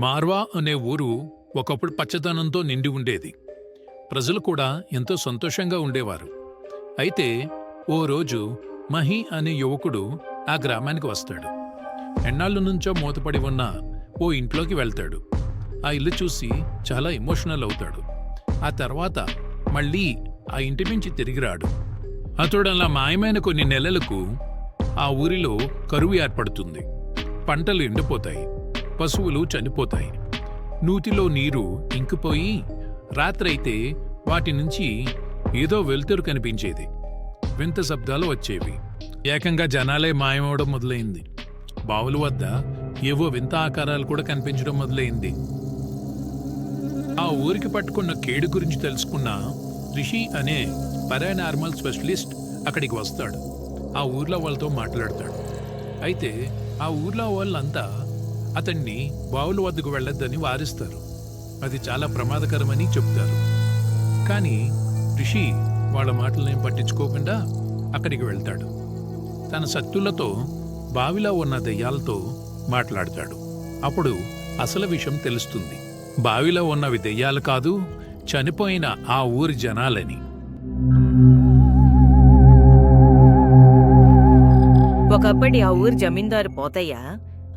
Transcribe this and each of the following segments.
మార్వా అనే ఊరు ఒకప్పుడు పచ్చదనంతో నిండి ఉండేది. ప్రజలు కూడా ఎంతో సంతోషంగా ఉండేవారు. అయితే ఓ రోజు మహి అనే యువకుడు ఆ గ్రామానికి వస్తాడు. ఎన్నాళ్ళ నుంచో మూతపడి ఉన్న ఓ ఇంట్లోకి వెళ్తాడు. ఆ ఇల్లు చూసి చాలా ఎమోషనల్ అవుతాడు. ఆ తర్వాత మళ్ళీ ఆ ఇంటి నుంచి తిరిగి రాడు. అతడు అలా మాయమైన కొన్ని నెలలకు ఆ ఊరిలో కరువు ఏర్పడుతుంది. పంటలు ఎండిపోతాయి. పశువులు చనిపోతాయి. నూతిలో నీరు ఇంకిపోయి రాత్రైతే వాటి నుంచి ఏదో వెలుతురు కనిపించేది. వింత శబ్దాలు వచ్చేవి. ఏకంగా జనాలే మాయమవడం మొదలైంది. బావుల వద్ద ఏవో వింత ఆకారాలు కూడా కనిపించడం మొదలైంది. ఆ ఊరికి పట్టుకున్న కేడు గురించి తెలుసుకున్న రిషి అనే పారానార్మల్ స్పెషలిస్ట్ అక్కడికి వస్తాడు. ఆ ఊర్లో వాళ్ళతో మాట్లాడతాడు. అయితే ఆ ఊర్లో వాళ్ళంతా అతన్ని బావుల వద్దకు వెళ్ళొద్దని వారిస్తారు. అది చాలా ప్రమాదకరమని చెప్తారు. కానీ ఋషి వాళ్ళ మాటలనేం పట్టించుకోకుండా అక్కడికి వెళ్తాడు. తన శక్తులతో బావిలో ఉన్న దెయ్యాలతో మాట్లాడతాడు. అప్పుడు అసలు విషయం తెలుస్తుంది. బావిలో ఉన్నవి దెయ్యాలు కాదు చనిపోయిన ఆ ఊరి జనాలని. ఒకప్పటి ఆ ఊరి జమీందారు పోతయ్య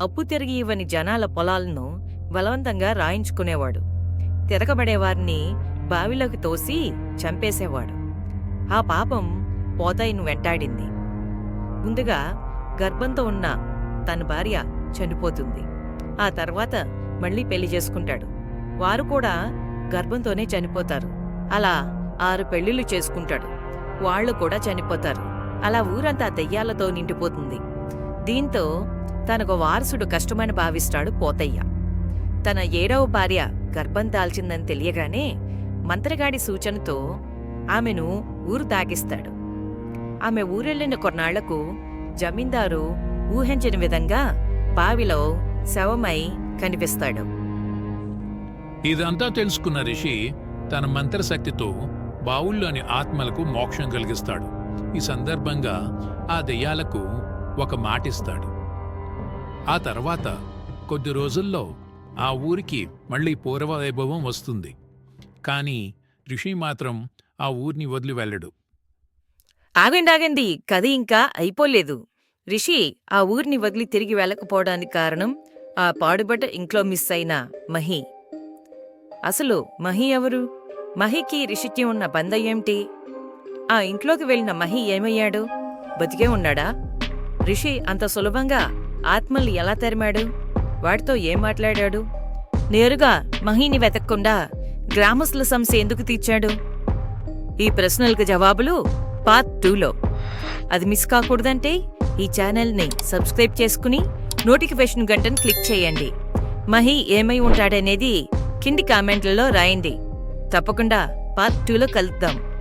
అప్పు తిరిగి ఇవ్వని జనాల పొలాలను బలవంతంగా రాయించుకునేవాడు. తిరగబడేవారిని బావిలోకి తోసి చంపేసేవాడు. ఆ పాపం పోతాయిను వెంటాడింది. ముందుగా గర్భంతో ఉన్న తన భార్య చనిపోతుంది. ఆ తర్వాత మళ్ళీ పెళ్ళి చేసుకుంటాడు. వారు కూడా గర్భంతోనే చనిపోతారు. అలా ఆరు పెళ్ళిళ్ళు చేసుకుంటాడు. వాళ్ళు కూడా చనిపోతారు. అలా ఊరంతా దెయ్యాలతో నిండిపోతుంది. దీంతో తనకు వారసుడు కష్టమని భావిస్తాడు పోతయ్య. తన ఏడవ భార్య గర్భం దాల్చిందని తెలియగానే మంత్రగాడి సూచనతో ఆమెను ఊరు తాగిస్తాడు ఆమె ఊరెళ్ళిన కొన్నాళ్ళకు జమీందారు ఊహించని విధంగా బావిలో శవమై కనిపిస్తాడు. ఇదంతా తెలుసుకున్న రిషి తన మంత్రశక్తితో బావుల్లోని ఆత్మలకు మోక్షం కలిగిస్తాడు. ఈ సందర్భంగా ఆ దెయ్యాలకు ఒక మాటిస్తాడు. ఆ తర్వాత కొద్ది రోజుల్లో ఆ ఊరికి మళ్ళీ పూర్వ వైభవం వస్తుంది. కానీ రిషి మాత్రం ఆ ఊరిని వదిలి వెళ్ళడు. ఆగండి ఆగండి. కథ ఇంకా అయిపోలేదు. రిషి ఆ ఊరిని వదిలి తిరిగి వెళ్ళకపోవడానికి కారణం ఆ పాడుబట ఇంట్లో మిస్ అయిన మహి. అసలు మహి ఎవరు? మహికి రిషికి ఉన్న బంధం ఏమిటి? ఆ ఇంట్లోకి వెళ్ళిన మహి ఏమయ్యాడు? బతికే ఉన్నాడా? రిషి అంత సులభంగా ఆత్మల్ని ఎలా తరిమాడు? వాడితో ఏం మాట్లాడాడు? నేరుగా మహిని వెతక్కుండా గ్రామస్తుల సమస్య ఎందుకు తీర్చాడు? ఈ ప్రశ్నలకు జవాబులు పార్ట్ టూలో అది మిస్ కాకూడదంటే ఈ ఛానల్ని సబ్స్క్రైబ్ చేసుకుని నోటిఫికేషన్ గంటను క్లిక్ చేయండి. మహి ఏమై ఉంటాడనేది కింది కామెంట్లలో రాయండి. తప్పకుండా పార్ట్ టూలో కలుద్దాం.